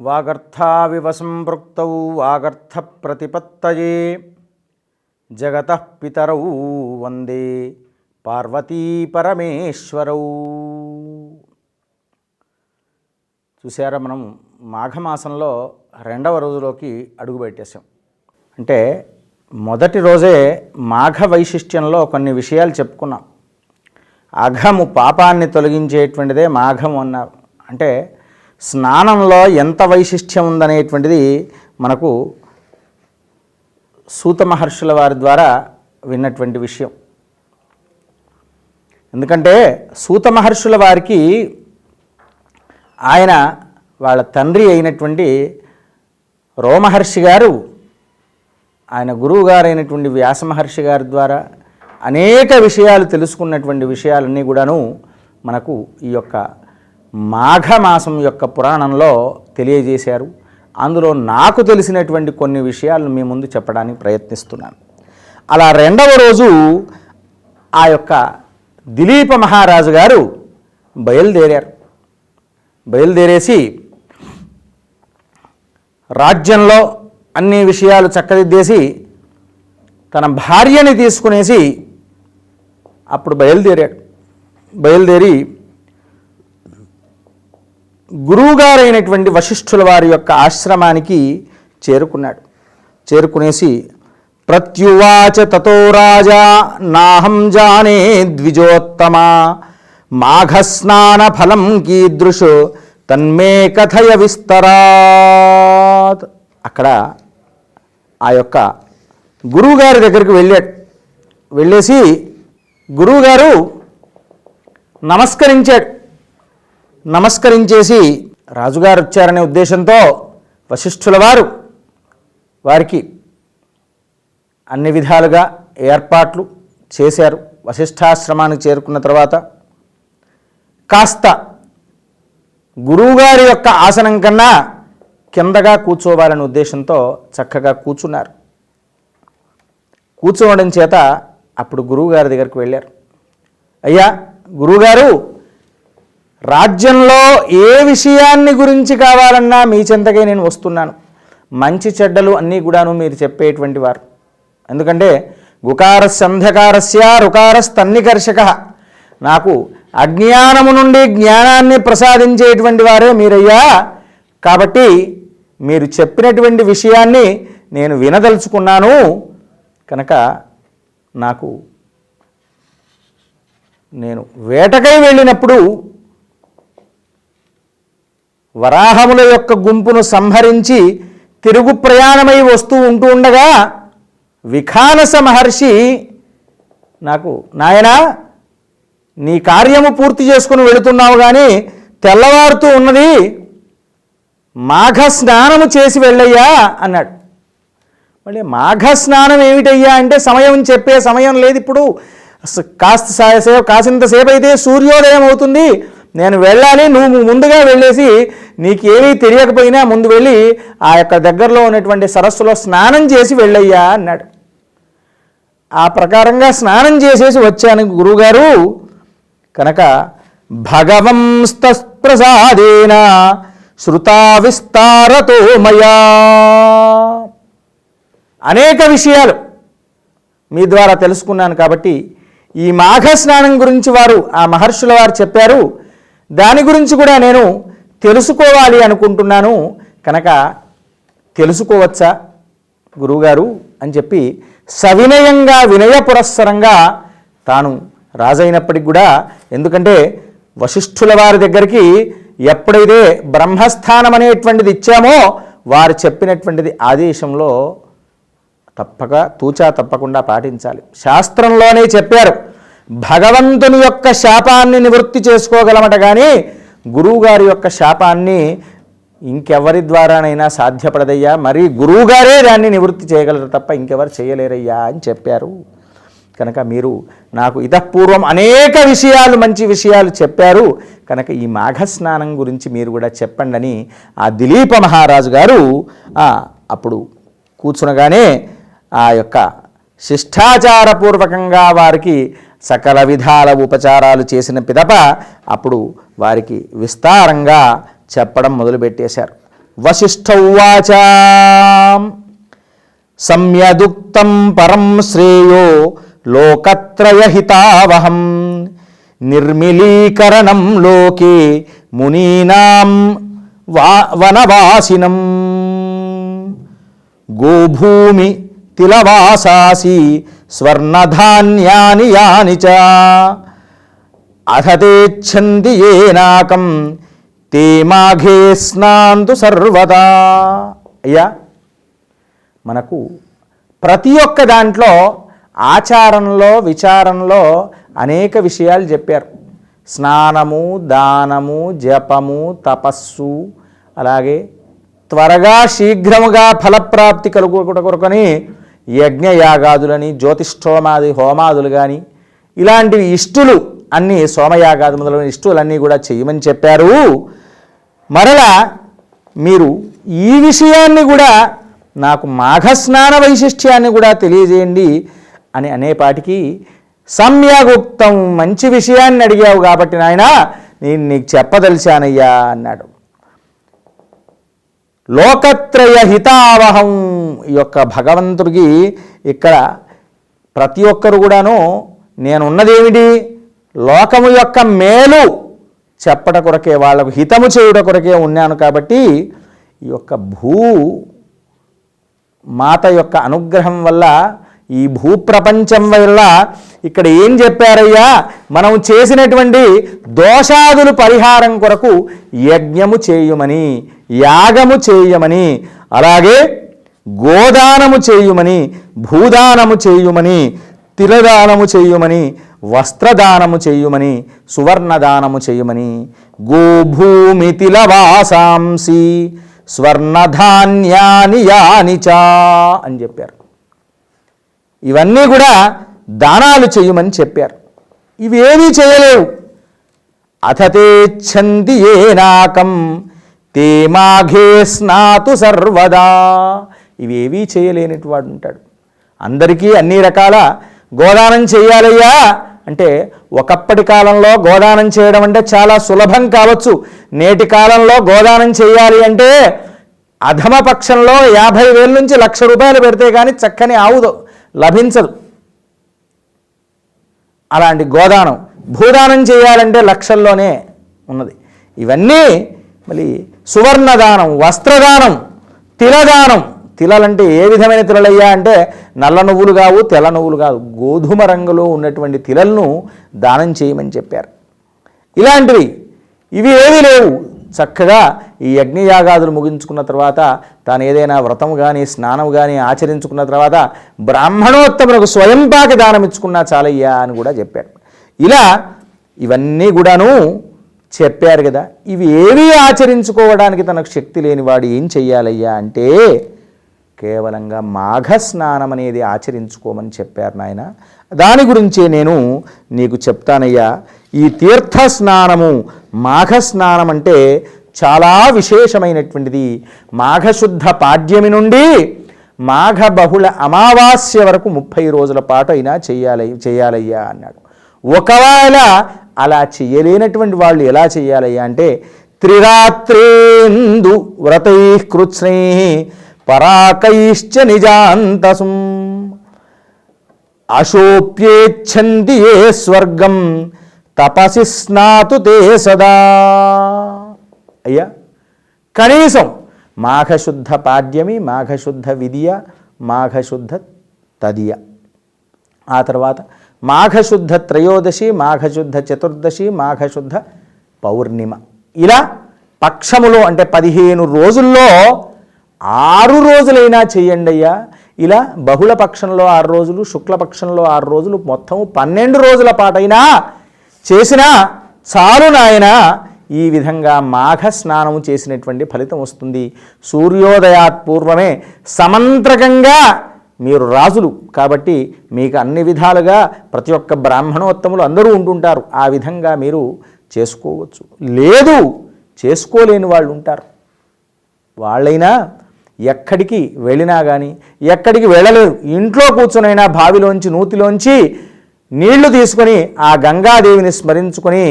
వాగర్థావివ సంపృక్త వాగర్థ ప్రతిపత్తయే జగత పితరౌ వందే పార్వతీ పరమేశ్వరౌ చూసారా మనం మాఘమాసంలో రెండవ రోజులోకి అడుగుపెట్టేశాం అంటే మొదటి రోజే మాఘ వైశిష్ట్యంలో కొన్ని విషయాలు చెప్పుకున్నాం. అఘము పాపాన్ని తొలగించేటువంటిదే మాఘం అన్నారు అంటే స్నానంలో ఎంత వైశిష్ట్యం ఉందనేటువంటిది మనకు సూత మహర్షుల వారి ద్వారా విన్నటువంటి విషయం. ఎందుకంటే సూత మహర్షుల వారికి ఆయన వాళ్ళ తండ్రి అయినటువంటి రోమహర్షి గారు ఆయన గురువు గారైనటువంటి వ్యాస మహర్షి గారి ద్వారా అనేక విషయాలు తెలుసుకున్నటువంటి విషయాలన్నీ కూడాను మనకు ఈ యొక్క మాఘమాసం యొక్క పురాణంలో తెలియజేశారు. అందులో నాకు తెలిసినటువంటి కొన్ని విషయాలను మీ ముందు చెప్పడానికి ప్రయత్నిస్తున్నాను. అలా రెండవ రోజు ఆ యొక్క దిలీప మహారాజు గారు బయలుదేరారు. బయలుదేరేసి రాజ్యంలో అన్ని విషయాలు చక్కదిద్దేసి తన భార్యని తీసుకునేసి అప్పుడు బయలుదేరాడు. బయలుదేరి గురువుగారైనటువంటి వశిష్ఠుల వారి యొక్క ఆశ్రమానికి చేరుకున్నాడు. చేరుకునేసి ప్రత్యువాచ తతో రాజా నాహం జానే ద్విజోత్తమ మాఘస్నాన ఫలం కీదృశు తన్మే కథయ విస్తరాత్. అక్కడ ఆ యొక్క గురువుగారి దగ్గరికి వెళ్ళాడు. వెళ్ళేసి గురువుగారు నమస్కరించాడు. నమస్కరించేసి రాజుగారు వచ్చారనే ఉద్దేశంతో వశిష్ఠుల వారు వారికి అన్ని విధాలుగా ఏర్పాట్లు చేశారు. వశిష్ఠాశ్రమానికి చేరుకున్న తర్వాత కాస్త గురువుగారి యొక్క ఆసనం కన్నా కిందగా కూర్చోవాలనే ఉద్దేశంతో చక్కగా కూర్చున్నారు. కూర్చోవడం చేత అప్పుడు గురువుగారి దగ్గరికి వెళ్ళారు. అయ్యా గురువుగారు రాజ్యంలో ఏ విషయాన్ని గురించి కావాలన్నా మీ చెంతకే నేను వస్తున్నాను. మంచి చెడ్డలు అన్నీ కూడాను మీరు చెప్పేటువంటి వారు. ఎందుకంటే గుకారస్య అంధకారస్య రుకారస్తన్నికర్షక నాకు అజ్ఞానము నుండి జ్ఞానాన్ని ప్రసాదించేటువంటి వారే మీరయ్యా. కాబట్టి మీరు చెప్పినటువంటి విషయాన్ని నేను వినదలుచుకున్నాను. కనుక నాకు నేను వేటకై వెళ్ళినప్పుడు వరాహముల యొక్క గుంపును సంహరించి తిరుగు ప్రయాణమై వస్తూ ఉంటూ ఉండగా విఖానస మహర్షి నాకు నాయనా నీ కార్యము పూర్తి చేసుకుని వెళుతున్నావు కానీ తెల్లవారుతూ ఉన్నది. మాఘ స్నానము చేసి వెళ్ళయ్యా అన్నాడు. మళ్ళీ మాఘ స్నానం ఏమిటయ్యా అంటే సమయం చెప్పే సమయం లేదు ఇప్పుడు. కాస్త సా- సేపు కాసింతసేపు అయితే సూర్యోదయం అవుతుంది. నేను వెళ్ళాలి నువ్వు ముందుగా వెళ్ళేసి నీకు ఏమీ తెలియకపోయినా ముందు వెళ్ళి ఆ యొక్క దగ్గరలో ఉన్నటువంటి సరస్సులో స్నానం చేసి వెళ్ళయ్యా అన్నాడు. ఆ ప్రకారంగా స్నానం చేసేసి వచ్చాను గురువుగారు కనుక భగవంస్తప్రసాదేన శృతా విస్తారతో మయా. అనేక విషయాలు మీ ద్వారా తెలుసుకున్నాను కాబట్టి ఈ మాఘ స్నానం గురించి వారు ఆ మహర్షుల వారు చెప్పారు. దాని గురించి కూడా నేను తెలుసుకోవాలి అనుకుంటున్నాను. కనుక తెలుసుకోవచ్చా గురువుగారు అని చెప్పి సవినయంగా వినయ పురస్సరంగా తాను రాజైనప్పటికి కూడా ఎందుకంటే వశిష్ఠుల వారి దగ్గరికి ఎప్పుడైతే బ్రహ్మస్థానం అనేటువంటిది ఇచ్చామో వారు చెప్పినటువంటిది ఆదేశంలో తప్పక తూచా తప్పకుండా పాటించాలి. శాస్త్రంలోనే చెప్పారు. భగవంతుని యొక్క శాపాన్ని నివృత్తి చేసుకోగలమట కానీ గురువుగారి యొక్క శాపాన్ని ఇంకెవరి ద్వారానైనా సాధ్యపడదయ్యా? మరి గురువుగారే దాన్ని నివృత్తి చేయగలరు తప్ప ఇంకెవరు చేయలేరయ్యా అని చెప్పారు. కనుక మీరు నాకు ఇతపూర్వం అనేక విషయాలు మంచి విషయాలు చెప్పారు. కనుక ఈ మాఘస్నానం గురించి మీరు కూడా చెప్పండి అని ఆ దిలీప మహారాజు గారు అప్పుడు కూర్చునగానే ఆ యొక్క శిష్టాచారపూర్వకంగా వారికి సకల విధాల ఉపచారాలు చేసిన పిదప అప్పుడు వారికి విస్తారంగా చెప్పడం మొదలుపెట్టేశారు. వశిష్ఠౌవాచ సంయదుక్తం పరం శ్రేయో లోకత్రయహితావహం. నిర్మిలీకరణం లోకే మునీనాం వా వనవాసినం. గోభూమి తిలవాసాసి స్వర్ణధాన్యాని యాని చ. అథతేచ్ఛంది ఏనాకం తే మాఘే స్నాంతు సర్వదా. అయ్యా మనకు ప్రతి ఒక్క దాంట్లో ఆచారంలో విచారంలో అనేక విషయాలు చెప్పారు. స్నానము దానము జపము తపస్సు అలాగే త్వరగా శీఘ్రముగా ఫలప్రాప్తి కలుగుట కొరకని యజ్ఞయాగాదులని జ్యోతిష్ఠోమాది హోమాదులు కానీ ఇలాంటివి ఇష్టులు అన్నీ సోమయాగాది మొదలైన ఇష్టులన్నీ కూడా చేయమని చెప్పారు. మరలా మీరు ఈ విషయాన్ని కూడా నాకు మాఘస్నాన వైశిష్ట్యాన్ని కూడా తెలియజేయండి అని అనేపాటికి సమ్యగుప్తం మంచి విషయాన్ని అడిగావు కాబట్టి నాయన నేను నీకు చెప్పదలిచానయ్యా అన్నాడు. లోకత్రయ హితావహం యొక్క భగవంతుడికి ఇక్కడ ప్రతి ఒక్కరు కూడాను నేనున్నదేమిటి? లోకము యొక్క మేలు చెప్పట కొరకే వాళ్ళకు హితము చేయుట కొరకే ఉన్నాను కాబట్టి ఈ యొక్క భూ మాత యొక్క అనుగ్రహం వల్ల ఈ భూప్రపంచం వల్ల ఇక్కడ ఏం చెప్పారయ్యా? మనం చేసినటువంటి దోషాదులు పరిహారం కొరకు యజ్ఞము చేయుమని యాగము చేయమని. అలాగే గోదానము చేయుమని భూదానము చేయుమని తిలదానము చేయుమని వస్త్రదానము చేయుమని సువర్ణదానము చేయుమని గోభూమి తిలవాసాంసి స్వర్ణధాన్యాని చా అని చెప్పారు. ఇవన్నీ కూడా దానాలు చేయమని చెప్పారు. ఇవేమీ చేయలేవు. అథతేచ్ఛంది ఏనాకం తే మాఘే స్నాతు సర్వదా. ఇవేవీ చేయలేనిటి వాడు ఉంటాడు. అందరికీ అన్ని రకాల గోదానం చేయాలయ్యా అంటే ఒకప్పటి కాలంలో గోదానం చేయడం అంటే చాలా సులభం కావచ్చు. నేటి కాలంలో గోదానం చేయాలి అంటే అధమ పక్షంలో యాభై వేల నుంచి లక్ష రూపాయలు పెడితే కానీ చక్కని ఆవుదు లభించదు. అలాంటి గోదానం భూదానం చేయాలంటే లక్షల్లోనే ఉన్నది. ఇవన్నీ మళ్ళీ సువర్ణదానం వస్త్రదానం తిలదానం తిలాలంటే ఏ విధమైన తిలలయ్యా అంటే నల్ల నువ్వులు కావు తెల్ల నువ్వులు కాదు. గోధుమ రంగులో ఉన్నటువంటి తిలలను దానం చేయమని చెప్పారు. ఇలాంటివి ఇవి ఏవి లేవు. చక్కగా ఈ యజ్ఞయాగాదులు ముగించుకున్న తర్వాత తాను ఏదైనా వ్రతం కానీ స్నానం కానీ ఆచరించుకున్న తర్వాత బ్రాహ్మణోత్తములకు స్వయంపాకి దానం ఇచ్చుకున్నా చాలయ్యా అని కూడా చెప్పాడు. ఇలా ఇవన్నీ కూడాను చెప్పారు కదా. ఇవి ఏవి ఆచరించుకోవడానికి తనకు శక్తి లేనివాడు ఏం చెయ్యాలయ్యా అంటే కేవలంగా మాఘ స్నానం అనేది ఆచరించుకోమని చెప్పారు నాయన. దాని గురించే నేను నీకు చెప్తానయ్యా. ఈ తీర్థ స్నానము మాఘ స్నానం అంటే చాలా విశేషమైనటువంటిది. మాఘశుద్ధ పాడ్యమి నుండి మాఘ బహుళ అమావాస్య వరకు ముప్పై రోజుల పాటు అయినా చేయాలి చేయాలయ్యా అన్నాడు. ఒకవేళ అలా చేయలేనటువంటి వాళ్ళు ఎలా చేయాలయ్యా అంటే త్రిరాత్రేందు వ్రతై కృత్స్నై పరాకైశ్చ నిజాంతసుం. అశోప్యేచ్ఛంది ఏ స్వర్గం తపసి స్నాతు తే సదా. అయ్యా కనీసం మాఘశుద్ధ పాడ్యమి మాఘశుద్ధ విధియ మాఘశుద్ధ తదియ. ఆ తర్వాత మాఘశుద్ధ త్రయోదశి మాఘశుద్ధ చతుర్దశి మాఘశుద్ధ పౌర్ణిమ. ఇలా పక్షములో అంటే పదిహేను రోజుల్లో ఆరు రోజులైనా చేయండి అయ్యా. ఇలా బహుళ పక్షంలో ఆరు రోజులు శుక్లపక్షంలో ఆరు రోజులు మొత్తం పన్నెండు రోజుల పాటైనా చేసినా చాలు నాయన. ఈ విధంగా మాఘ స్నానం చేసినటువంటి ఫలితం వస్తుంది. సూర్యోదయాత్ పూర్వమే సమంత్రకంగా మీరు రాజులు కాబట్టి మీకు అన్ని విధాలుగా ప్రతి ఒక్క బ్రాహ్మణోత్తములు అందరూ ఉంటుంటారు. ఆ విధంగా మీరు చేసుకోవచ్చు. లేదు చేసుకోలేని వాళ్ళు ఉంటారు వాళ్ళైనా ఎక్కడికి వెళ్ళినా కానీ ఎక్కడికి వెళ్ళలేదు. ఇంట్లో కూర్చునైనా బావిలోంచి నూతిలోంచి నీళ్ళు తీసుకొని ఆ గంగాదేవిని స్మరించుకొని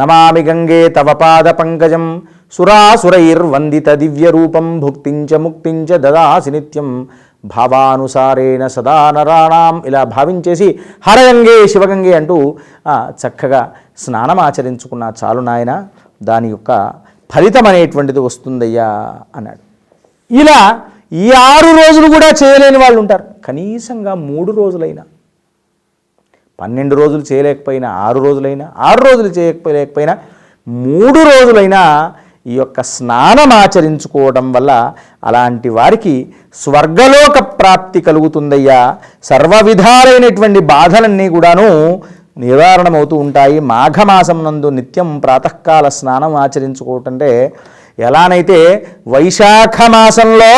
నమామి గంగే తవ పాద పంకజం సురాసురైర్వందిత దివ్య రూపం భుక్తించ ముక్తించ దదాసి నిత్యం భావానుసారేణ సదా నరాణాం ఇలా భావించేసి హరగంగే శివగంగే అంటూ చక్కగా స్నానం ఆచరించుకున్న చాలు నాయన. దాని యొక్క ఫలితం అనేటువంటిది వస్తుందయ్యా అన్నాడు. ఇలా ఈ ఆరు రోజులు కూడా చేయలేని వాళ్ళు ఉంటారు. కనీసంగా మూడు రోజులైనా. పన్నెండు రోజులు చేయలేకపోయినా ఆరు రోజులైనా ఆరు రోజులు చేయకపోలేకపోయినా మూడు రోజులైనా ఈ యొక్క స్నానం ఆచరించుకోవడం వల్ల అలాంటి వారికి స్వర్గలోక ప్రాప్తి కలుగుతుందయ్యా. సర్వ విధాలైనటువంటి బాధలన్నీ కూడాను నివారణమవుతూ ఉంటాయి. మాఘమాసం నందు నిత్యం ప్రాతకాల స్నానం ఆచరించుకోవటంటే ఎలానైతే వైశాఖ మాసంలో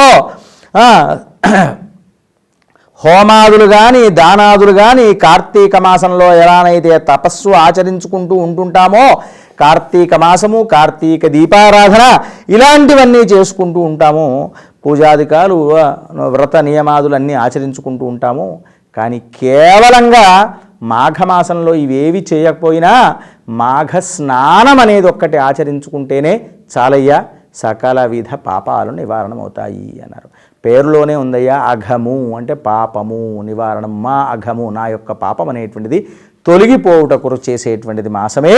హోమాదులు కానీ దానాదులు కానీ కార్తీక మాసంలో ఎలానైతే తపస్సు ఆచరించుకుంటూ ఉంటుంటామో కార్తీక మాసము కార్తీక దీపారాధన ఇలాంటివన్నీ చేసుకుంటూ ఉంటాము. పూజాధికాలు వ్రత నియమాదులు అన్నీ ఆచరించుకుంటూ ఉంటాము. కానీ కేవలంగా మాఘమాసంలో ఇవేవి చేయకపోయినా మాఘ స్నానం అనేది ఒక్కటి ఆచరించుకుంటేనే చాలయ్యా సకల విధ పాపాలు నివారణమవుతాయి అన్నారు. పేరులోనే ఉందయ్యా అఘము అంటే పాపము నివారణం మా అఘము నా యొక్క పాపం అనేటువంటిది తొలగిపోవుటకు చేసేటువంటిది మాసమే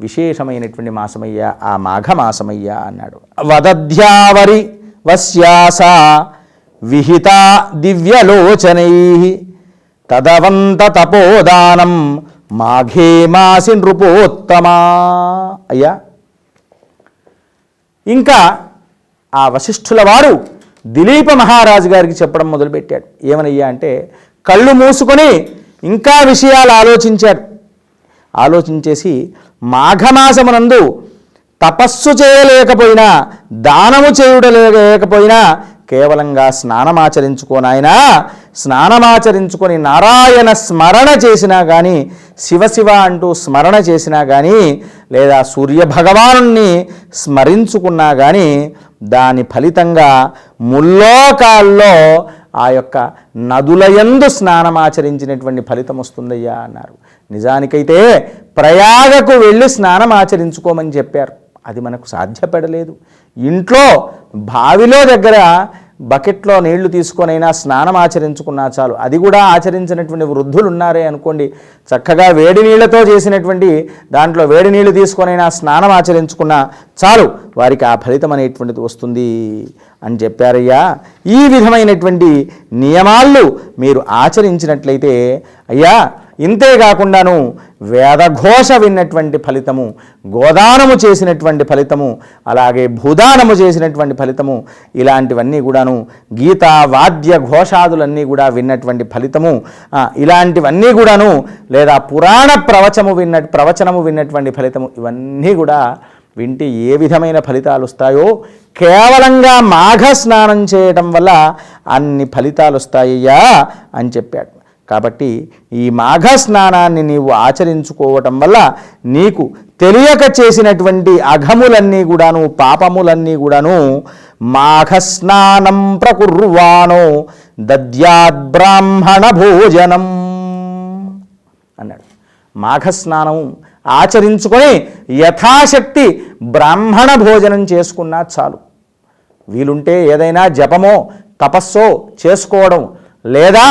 విశేషమైనటువంటి మాసమయ్యా ఆ మాఘమాసమయ్యా అన్నాడు. వదధ్యావరి వశ్యాస విహిత దివ్యలోచనై తదవంత తపోదానం మాఘే మాసి నృపోత్తమా. అయ్యా ఇంకా ఆ వశిష్ఠుల వారు దిలీప మహారాజు గారికి చెప్పడం మొదలుపెట్టాడు. ఏమనయ్యా అంటే కళ్ళు మూసుకొని ఇంకా విషయాలు ఆలోచించాడు ఆలోచించేసి మాఘమాసమునందు తపస్సు చేయలేకపోయినా దానము చేయుడలేకపోయినా కేవలంగా స్నానమాచరించుకోనాయనా స్నానమాచరించుకొని నారాయణ స్మరణ చేసినా కానీ శివశివ అంటూ స్మరణ చేసినా కానీ లేదా సూర్య భగవానుణ్ణి స్మరించుకున్నా కానీ దాని ఫలితంగా ముల్లోకాల్లో ఆ యొక్క నదులయందు స్నానమాచరించినటువంటి ఫలితం వస్తుందయ్యా అన్నారు. నిజానికైతే ప్రయాగకు వెళ్ళి స్నానం ఆచరించుకోమని చెప్పారు. అది మనకు సాధ్యపడలేదు. ఇంట్లో బావిలో దగ్గర బకెట్లో నీళ్ళు తీసుకొనైనా స్నానం ఆచరించుకున్నా చాలు. అది కూడా ఆచరించినటువంటి వృద్ధులు ఉన్నారే అనుకోండి. చక్కగా వేడి నీళ్ళతో చేసినటువంటి దాంట్లో వేడి నీళ్ళు తీసుకొనైనా స్నానం ఆచరించుకున్నా చాలు. వారికి ఆ ఫలితం అనేటువంటిది వస్తుంది అని చెప్పారయ్యా. ఈ విధమైనటువంటి నియమాలు మీరు ఆచరించినట్లయితే అయ్యా ఇంతే కాకుండాను వేదఘోష విన్నటువంటి ఫలితము గోదానము చేసినటువంటి ఫలితము అలాగే భూదానము చేసినటువంటి ఫలితము ఇలాంటివన్నీ కూడాను గీత వాద్య ఘోషాదులన్నీ కూడా విన్నటువంటి ఫలితము ఇలాంటివన్నీ కూడాను లేదా పురాణ ప్రవచము విన్న ప్రవచనము విన్నటువంటి ఫలితము ఇవన్నీ కూడా వింటే ఏ విధమైన ఫలితాలు వస్తాయో కేవలంగా మాఘ స్నానం చేయటం వల్ల అన్ని ఫలితాలు వస్తాయ్యా అని చెప్పాడు. కాబట్టి ఈ మాఘ స్నానాన్ని నీవు ఆచరించుకోవటం వల్ల నీకు తెలియక చేసినటువంటి అఘములన్నీ కూడాను పాపములన్నీ కూడాను మాఘస్నానం ప్రకుర్వాణో దద్యాద్ బ్రాహ్మణ భోజనం అన్నాడు. మాఘస్నానం ఆచరించుకొని యథాశక్తి బ్రాహ్మణ భోజనం చేసుకున్నా చాలు. వీలుంటే ఏదైనా జపమో తపస్సో చేసుకోవడం లేదా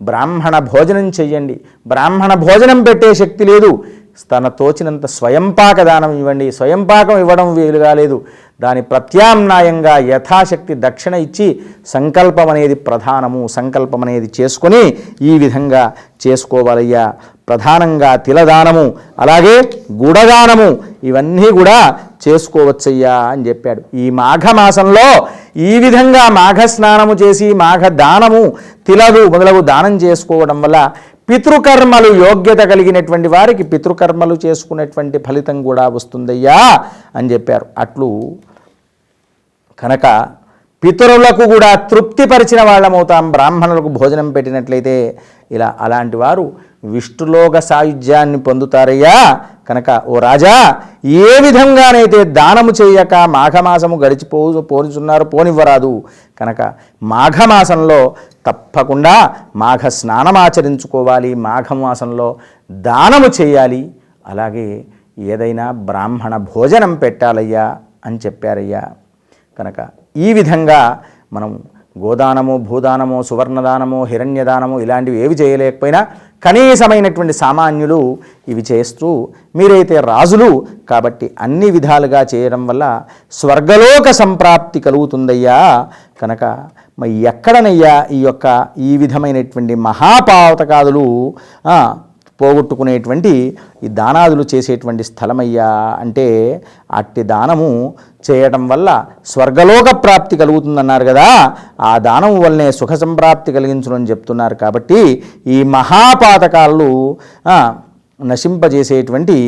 బ్రాహ్మణ భోజనం చెయ్యండి. బ్రాహ్మణ భోజనం పెట్టే శక్తి లేదు. తన తోచినంత స్వయంపాక దానం ఇవ్వండి. స్వయంపాకం ఇవ్వడం వీలుగా లేదు దాని ప్రత్యామ్నాయంగా యథాశక్తి దక్షిణ ఇచ్చి సంకల్పం అనేది ప్రధానము. సంకల్పం అనేది చేసుకొని ఈ విధంగా చేసుకోవాలయ్యా. ప్రధానంగా తిలదానము అలాగే గుడదానము ఇవన్నీ కూడా చేసుకోవచ్చయ్యా అని చెప్పాడు. ఈ మాఘమాసంలో ఈ విధంగా మాఘ స్నానము చేసి మాఘ దానము తిలదు మొదలగు దానం చేసుకోవడం వల్ల పితృకర్మలు యోగ్యత కలిగినటువంటి వారికి పితృకర్మలు చేసుకునేటువంటి ఫలితం కూడా వస్తుందయ్యా అని చెప్పారు. అట్లు కనుక పితరులకు కూడా తృప్తిపరిచిన వాళ్ళమవుతాం బ్రాహ్మణులకు భోజనం పెట్టినట్లయితే ఇలా అలాంటి వారు విష్ణులోక సాయుధ్యాన్ని పొందుతారయ్యా. కనుక ఓ రాజా ఏ విధంగానైతే దానము చేయక మాఘమాసము గడిచిపో పోనిచున్నారు పోనివ్వరాదు. కనుక మాఘమాసంలో తప్పకుండా మాఘ స్నానమాచరించుకోవాలి మాఘమాసంలో దానము చేయాలి. అలాగే ఏదైనా బ్రాహ్మణ భోజనం పెట్టాలయ్యా అని చెప్పారయ్యా. కనుక ఈ విధంగా మనం గోదానము భూదానము సువర్ణదానము హిరణ్యదానము ఇలాంటివి ఏవి చేయలేకపోయినా కనీసమైనటువంటి సామాన్యులు ఇవి చేస్తూ మీరైతే రాజులు కాబట్టి అన్ని విధాలుగా చేయడం వల్ల స్వర్గలోక సంప్రాప్తి కలుగుతుందయ్యా. కనుక మరి ఎక్కడనయ్యా ఈ యొక్క ఈ విధమైనటువంటి మహాపావతకాదులు? పోగొట్టుకునేటువంటి ఈ దానాదులు చేసేటువంటి స్థలమయ్యా అంటే అట్టి దానము చేయటం వల్ల స్వర్గలోక ప్రాప్తి కలుగుతుందన్నారు కదా. ఆ దానము వల్లనే సుఖ సంప్రాప్తి కలిగించునని చెప్తున్నారు కాబట్టి ఈ మహాపాతకాలు నశింపజేసేటువంటి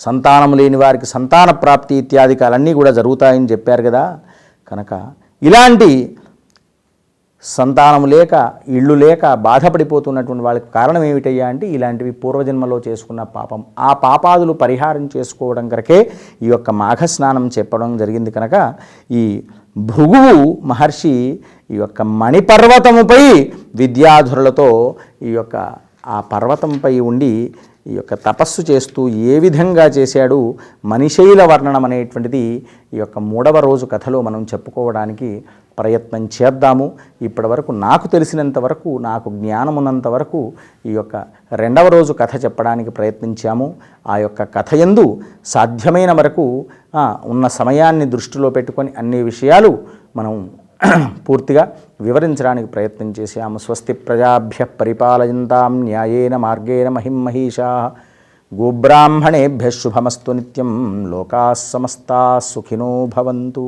సంతానం లేని వారికి సంతాన ప్రాప్తి ఇత్యాదికాలన్నీ కూడా జరుగుతాయని చెప్పారు కదా. కనుక ఇలాంటి సంతానం లేక ఇళ్ళు లేక బాధపడిపోతున్నటువంటి వాళ్ళకి కారణం ఏమిటయ్యా అంటే ఇలాంటివి పూర్వజన్మలో చేసుకున్న పాపం. ఆ పాపాదులు పరిహారం చేసుకోవడం కనుకే ఈ యొక్క మాఘస్నానం చెప్పడం జరిగింది కనుక ఈ భృగువు మహర్షి ఈ యొక్క మణిపర్వతముపై విద్యాధురులతో ఈ యొక్క ఆ పర్వతంపై ఉండి ఈ యొక్క తపస్సు చేస్తూ ఏ విధంగా చేశాడు మనిషైల వర్ణనం అనేటువంటిది ఈ యొక్క మూడవ రోజు కథలో మనం చెప్పుకోవడానికి ప్రయత్నం చేద్దాము. ఇప్పటి వరకు నాకు తెలిసినంత వరకు నాకు జ్ఞానమున్నంత వరకు ఈ యొక్క రెండవ రోజు కథ చెప్పడానికి ప్రయత్నించాము. ఆ యొక్క కథ ఎందు సాధ్యమైన వరకు ఉన్న సమయాన్ని దృష్టిలో పెట్టుకొని అన్ని విషయాలు మనం పూర్తిగా వివరించడానికి ప్రయత్నం చేశాము స్వస్తి ప్రజాభ్య పరిపాలయంతాం న్యాయేన మార్గేణ మహిమహీషా గోబ్రాహ్మణేభ్య శుభమస్తు నిత్యం లోకా సమస్తా సుఖినో భవంతు.